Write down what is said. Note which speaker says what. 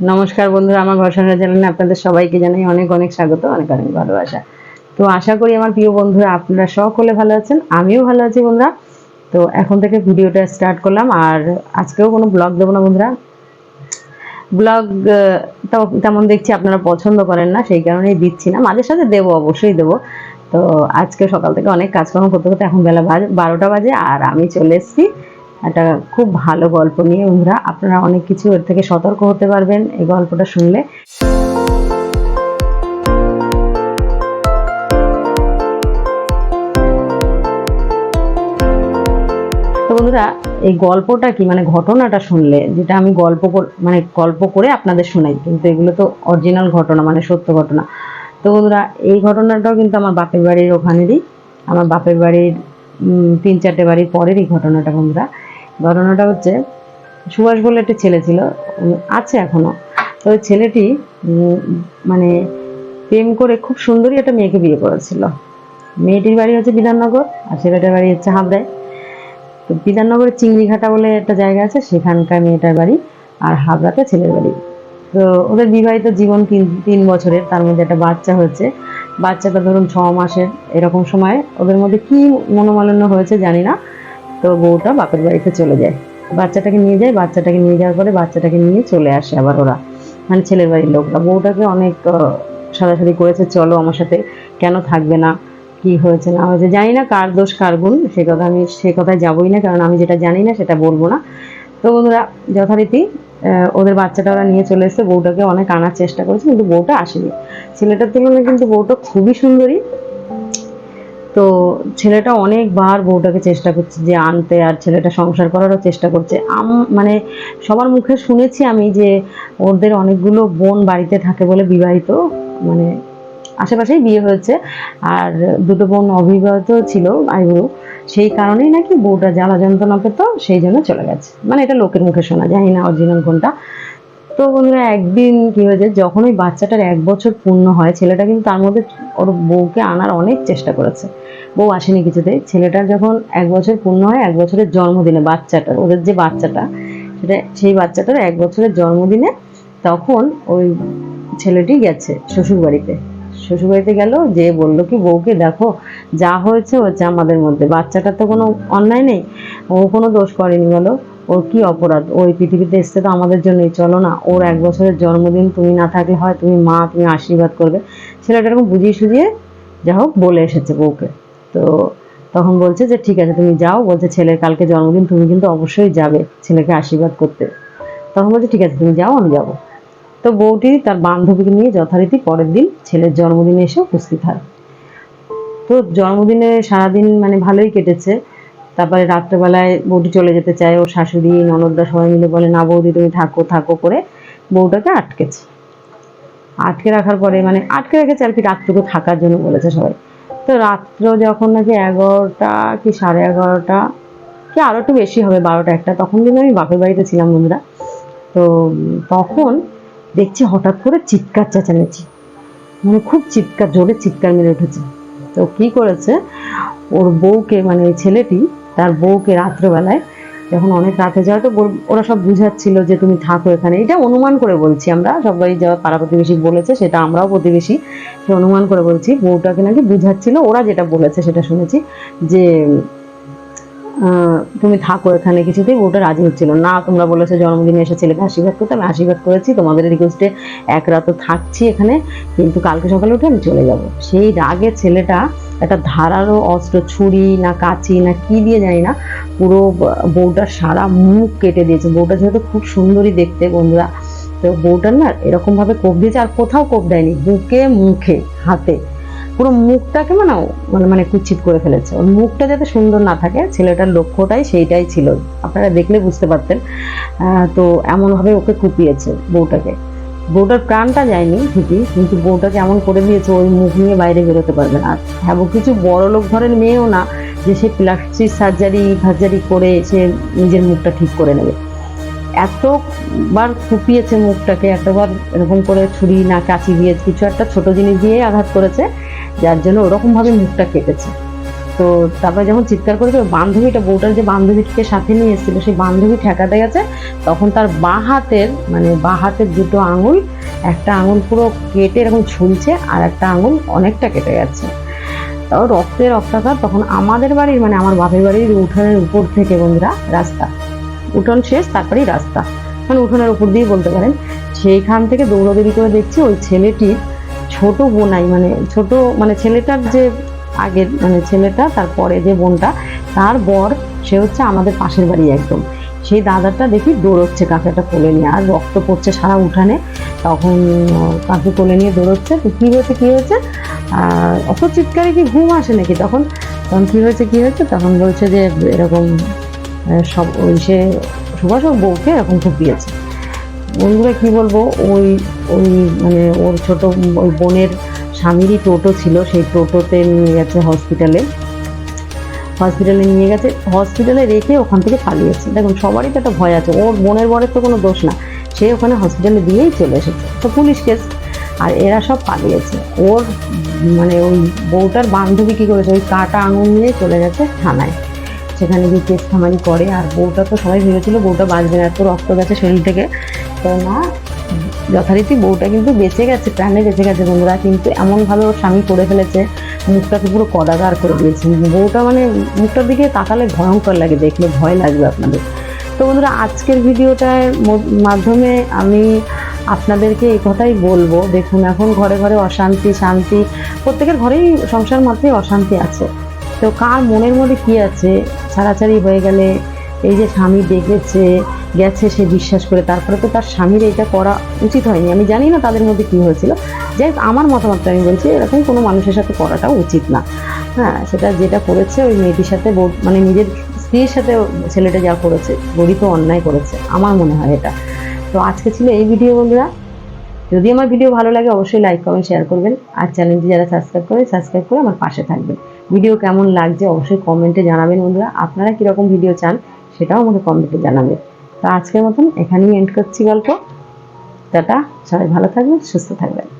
Speaker 1: নমস্কার বন্ধুরা, আমার ঘর সংসার চ্যানেলে আপনাদের সবাইকে জানাই অনেক অনেক স্বাগত, অনেক অনেক ভালোবাসা। তো আশা করি আমার প্রিয় বন্ধুরা, আপনারা সকলে ভালো আছেন, আমিও ভালো আছি বন্ধুরা। তো এখন থেকে ভিডিওটা স্টার্ট করলাম, আর আজকেও কোনো ব্লগ দেবো না বন্ধুরা। ব্লগ তেমন দেখছি আপনারা পছন্দ করেন না, সেই কারণেই দিচ্ছি না। মাঝে সাথে দেবো, অবশ্যই দেবো। তো আজকে সকাল থেকে অনেক কাজকর্ম করতে করতে এখন বেলা বারোটা বাজে, আর আমি চলে এসেছি একটা খুব ভালো গল্প নিয়ে বন্ধুরা। আপনারা অনেক কিছু এর থেকে সতর্ক হতে পারবেন এই গল্পটা শুনলে। বন্ধুরা, এই গল্পটা কি মানে ঘটনাটা শুনলে, যেটা আমি গল্প মানে গল্প করে আপনাদের শোনাই, কিন্তু এগুলো তো অরিজিনাল ঘটনা মানে সত্য ঘটনা। তো বন্ধুরা, এই ঘটনাটাও কিন্তু আমার বাপের বাড়ির ওখানেরই, আমার বাপের বাড়ির তিন চারটে বাড়ির পরের এই ঘটনাটা বন্ধুরা। ঘটনাটা হচ্ছে, সুভাষ বলে একটা ছেলে ছিল আছে এখনও। তো ওই ছেলেটি মানে প্রেম করে খুব সুন্দরী একটা মেয়েকে বিয়ে করেছিল। মেয়েটির বাড়ি হচ্ছে বিধাননগর, আর ছেলেটার বাড়ি হচ্ছে হাবড়ায়। তো বিধাননগরের চিংড়িঘাটা বলে একটা জায়গা আছে, সেখানকার মেয়েটার বাড়ি, আর হাবড়াতে ছেলের বাড়ি। তো ওদের বিবাহিত জীবন তিন তিন বছরের, তার মধ্যে একটা বাচ্চা হয়েছে। বাচ্চাটা ধরুন ছ মাসের, এরকম সময় ওদের মধ্যে কি মনোমালিন্য হয়েছে জানি না। তো বউটা বাপের বাড়িতে চলে যায়। বাচ্চাটাকে নিয়ে যায়, বাচ্চাটাকে নিয়ে যাওয়ার পরে বাচ্চাটাকে নিয়ে চলে আসে আবার ওরা। মানে ছেলের বাড়ির লোকরা। বউটাকে অনেক সাদাসাদি করেছে, চলো আমার সাথে, কেন থাকবে না? কি হয়েছে না হয়েছে? জানি না কার দোষ, কার গুণ, সে কথা আমি, সে কথায় যাবোই না, কারণ আমি যেটা জানি না সেটা বলব না। তো বন্ধুরা, যথারীতি ওদের বাচ্চাটা ওরা নিয়ে চলে এসেছে। বউটাকে অনেক আনার চেষ্টা করেছে, কিন্তু বউটা আসেনি। ছেলেটার তুলনায় কিন্তু বউটা খুবই সুন্দরী। তো ছেলেটা অনেকবার বউটাকে চেষ্টা করছে যে আনতে, আর ছেলেটা সংসার করারও চেষ্টা করছে। আম মানে সবার মুখে শুনেছি আমি যে ওদের অনেকগুলো বোন বাড়িতে থাকে বলে বিবাহিত মানে আশেপাশেই বিয়ে হয়েছে, আর দুটো বোন অবিবাহিত ছিল, আইবুড়ো। সেই কারণেই নাকি বউটা জ্বালা যন্ত্রণা পেত, সেই জন্য চলে গেছে। মানে এটা লোকের মুখে শোনা জানি না অরিজিনাল কোনটা। তো বন্ধুরা একদিন কি হয়েছে যখন ওই বাচ্চাটার এক বছর পূর্ণ হয়, ছেলেটা কিন্তু তার মধ্যে ওর বউকে আনার অনেক চেষ্টা করেছে। বউ আসেনি কিছুতে। ছেলেটার যখন এক বছর পূর্ণ হয়, এক বছরের জন্মদিনে বাচ্চাটার, ওদের যে বাচ্চাটা, সেটা, সেই বাচ্চাটার এক বছরের জন্মদিনে তখন ওই ছেলেটি গেছে শ্বশুর বাড়িতে শ্বশুর বাড়িতে গেল যে বলল কি, বউকে দেখো, যা হয়েছে হচ্ছে আমাদের মধ্যে। বাচ্চাটার তো কোনো অন্যায় নেই, ও কোনো দোষ করেনি বলো। ওর কি অপরাধ? ওই পৃথিবীতে এসছে তো আমাদের জন্যই। চলো না, ওর এক বছরের জন্মদিন, তুমি না থাকলে হয় তুমি মা, তুমি আশীর্বাদ করবে। ছেলেটা এরকম বুঝিয়ে সুঝিয়ে যা হোক বলে এসেছে বউকে। তো তখন বলছে যে, ঠিক আছে, তুমি যাও। বলছে, ছেলের কালকে জন্মদিন, তুমি কিন্তু অবশ্যই যাবে ছেলেকে আশীর্বাদ করতে। তখন বলছে, ঠিক আছে, তুমি যাও, আমি যাব। তো বউটি তার বান্ধবীকে নিয়ে যথারীতি পরের দিন ছেলের জন্মদিনে এসে উপস্থিত হয়। তো জন্মদিনে সারাদিন মানে ভালোই কেটেছে। তারপরে রাত্রেবেলায় বউটি চলে যেতে চায়, ওর শাশুড়ি, ননদরা সবাই মিলে বলে, না বৌদি, তুমি থাকো থাকো করে বউটাকে আটকেছে। আটকে রাখার পরে মানে আটকে রেখেছে আর কি রাতটুকু থাকার জন্য বলেছে সবাই। তো রাত্র যখন নাকি এগারোটা কি সাড়ে এগারোটা, কি আরও একটু বেশি হবে, বারোটা একটা, তখন কিন্তু আমি বাপের বাড়িতে ছিলাম বন্ধুরা। তো তখন দেখছি হঠাৎ করে চিৎকার চেঁচামেচি মানে খুব চিৎকার, জোরে চিৎকার মেরে উঠেছে। তো কি করেছে, ওর বউকে মানে ছেলেটি তার বউকে রাত্রেবেলায়, যখন অনেক রাতে যাওয়া তো ওরা সব বুঝাচ্ছিল যে তুমি থাকো এখানে। এটা অনুমান করে বলছি আমরা সবাই যাওয়া পাড়া প্রতিবেশী বলেছে, সেটা আমরাও প্রতিবেশী, সে অনুমান করে বলছি, বউটাকে নাকি বুঝাচ্ছিল, ওরা যেটা বলেছে সেটা শুনেছি যে তুমি থাকো এখানে কিছুতেই, বউটা রাজি হচ্ছিল না। তোমরা বলেছ জন্মদিনে এসে ছেলেকে আশীর্বাদ করতে, আমি আশীর্বাদ করেছি, তোমাদের রিকোয়েস্টে এক রাত থাকছি এখানে, কিন্তু কালকে সকালে উঠে আমি চলে যাব। সেই রাগে ছেলেটা একটা ধারালো অস্ত্র, ছুরি না কাঁচি না কি দিয়ে জানি না, পুরো বউটার সারা মুখ কেটে দিয়েছে। বউটা যেহেতু খুব সুন্দরী দেখতে বন্ধুরা, তো বউটার না এরকম ভাবে কোপ দিয়েছে আর কোথাও কোপ দেয়নি, বুকে, মুখে, হাতে। পুরো মুখটাকে মানে মানে মানে কুচ্ছিত করে ফেলেছে। ওর মুখটা যাতে সুন্দর না থাকে, ছেলেটার লক্ষ্যটাই সেইটাই ছিল। আপনারা দেখলে বুঝতে পারতেন। তো এমনভাবে ওকে কুপিয়েছে বউটাকে। বউটার প্রাণটা যায়নি ঠিকই, কিন্তু বউটা কেমন করে দিয়েছে, ওই মুখ নিয়ে বাইরে বেরোতে পারবে না। আর হ্যাঁ কিছু বড় লোক ঘরের মেয়েও না, যে সে প্লাস্টিক সার্জারি ফার্জারি করে সে নিজের মুখটা ঠিক করে নেবে। এতবার কুপিয়েছে মুখটাকে, এতবার এরকম করে ছুরি না কাঁচি দিয়ে কিছু একটা ছোট জিনিস দিয়ে আঘাত করেছে, যার জন্য ওরকমভাবে মুখটা কেটেছে তো তারপরে যখন চিৎকার করেছে বান্ধবীটা, বউটার যে বান্ধবীটিকে সাথে নিয়ে এসেছিল, সেই বান্ধবী ঠেকাতে গেছে। তখন তার বাঁ হাতের মানে বাঁ হাতের দুটো আঙুল, একটা আঙুল পুরো কেটে এরকম ঝুলছে আর একটা আঙুল অনেকটা কেটে গেছে। তাও রক্তে রক্তাকার তখন আমাদের বাড়ির মানে আমার বাপের বাড়ির উঠোনের উপর থেকে বন্ধুরা, রাস্তা। উঠোন শেষ, তারপরেই রাস্তা। মানে উঠোনের উপর দিয়ে বলতে পারেন। সেইখান থেকে দৌড়দৌড়ি করে দেখছি ওই ছেলেটির ছোট বোনাই মানে ছোট মানে ছেলেটার যে আগের মানে ছেলেটা তারপরে যে বোনটা, তার বর, সে হচ্ছে আমাদের পাশের বাড়ি একদম। সেই দাদাটা দেখি দৌড়চ্ছে কাকাটা কোলে নিয়ে, আর রক্ত পড়ছে সারা উঠানে। তখন কাকে কোলে নিয়ে দৌড়চ্ছে। তো কী হয়েছে কী হয়েছে? অত চিৎকারে কি ঘুম আসে নাকি তখন? তখন কী হয়েছে কী হয়েছে? তখন বলছে যে, এরকম সব ওই সে সুভাষ ওর বউকে এরকম কুপিয়েছে বন্ধুরা, কী বলব? ওই ওই মানে ওর ছোট, ওই বোনের স্বামীরই টোটো ছিল, সেই টোটোতে নিয়ে গেছে হসপিটালে হসপিটালে নিয়ে গেছে হসপিটালে রেখে ওখান থেকে পালিয়েছে। দেখুন, সবারই তো একটা ভয় আছে, ওর বোনের বরের তো কোনো দোষ না। সে ওখানে হসপিটালে দিয়েই চলে এসেছে তো পুলিশ কেস আর এরা সব পালিয়েছে। ওর মানে ওই বউটার বান্ধবী কী করেছে, ওই কাটা আঙুল নিয়ে চলে গেছে থানায়। সেখানে গিয়ে কেস খামারি করে। আর বউটা তো সবাই ভেবেছিল বউটা বাঁচবে না, এত রক্ত গেছে শরীর থেকে। তো না যথারীতি বউটা কিন্তু বেঁচে গেছে, প্রাণে বেঁচে গেছে বন্ধুরা। কিন্তু এমনভাবে ওর স্বামী করে ফেলেছে মুখটাকে পুরো কদাগার করে দিয়েছে। বউটা মানে মুখটার দিকে তাকালে ভয়ঙ্কর লাগে, দেখলে ভয় লাগবে আপনাদের। তো বন্ধুরা, আজকের ভিডিওটার মাধ্যমে আমি আপনাদেরকে এই কথাই বলব, দেখুন এখন ঘরে ঘরে অশান্তি, শান্তি, প্রত্যেকের ঘরেই সংসার মাত্রই অশান্তি আছে। তো কার মনের মধ্যে কি আছে? ছাড়াছাড়ি হয়ে গেলে এই যে স্বামী ডেকেছে গেছে, সে বিশ্বাস করে, তারপরে তো তার স্বামীর এটা করা উচিত হয়নি। আমি জানি না তাদের মধ্যে কি হয়েছিল। যাই আমার মতামতটা আমি বলছি, এরকম কোনো মানুষের সাথে করাটা উচিত না। হ্যাঁ সেটা যেটা করেছে ওই মেয়েটির সাথে মানে নিজের স্ত্রীর সাথে ছেলেটা যা করেছে গরিত অন্যায় করেছে, আমার মনে হয় এটা। তো আজকে ছিল এই ভিডিও বন্ধুরা। যদি আমার ভিডিও ভালো লাগে, অবশ্যই লাইক কমেন্ট শেয়ার করবেন। আর চ্যানেলটি যারা সাবস্ক্রাইব করে সাবস্ক্রাইব করে আমার পাশে থাকবেন। ভিডিও কেমন লাগছে, অবশ্যই কমেন্টে জানাবেন বন্ধুরা। আপনারা কীরকম ভিডিও চান, সেটাও আমাকে কমেন্টে জানাবেন। তো আজকের মতন এখানেই এন্ড করছি গল্প। টাটা সবাই ভালো থাকবেন সুস্থ থাকবেন।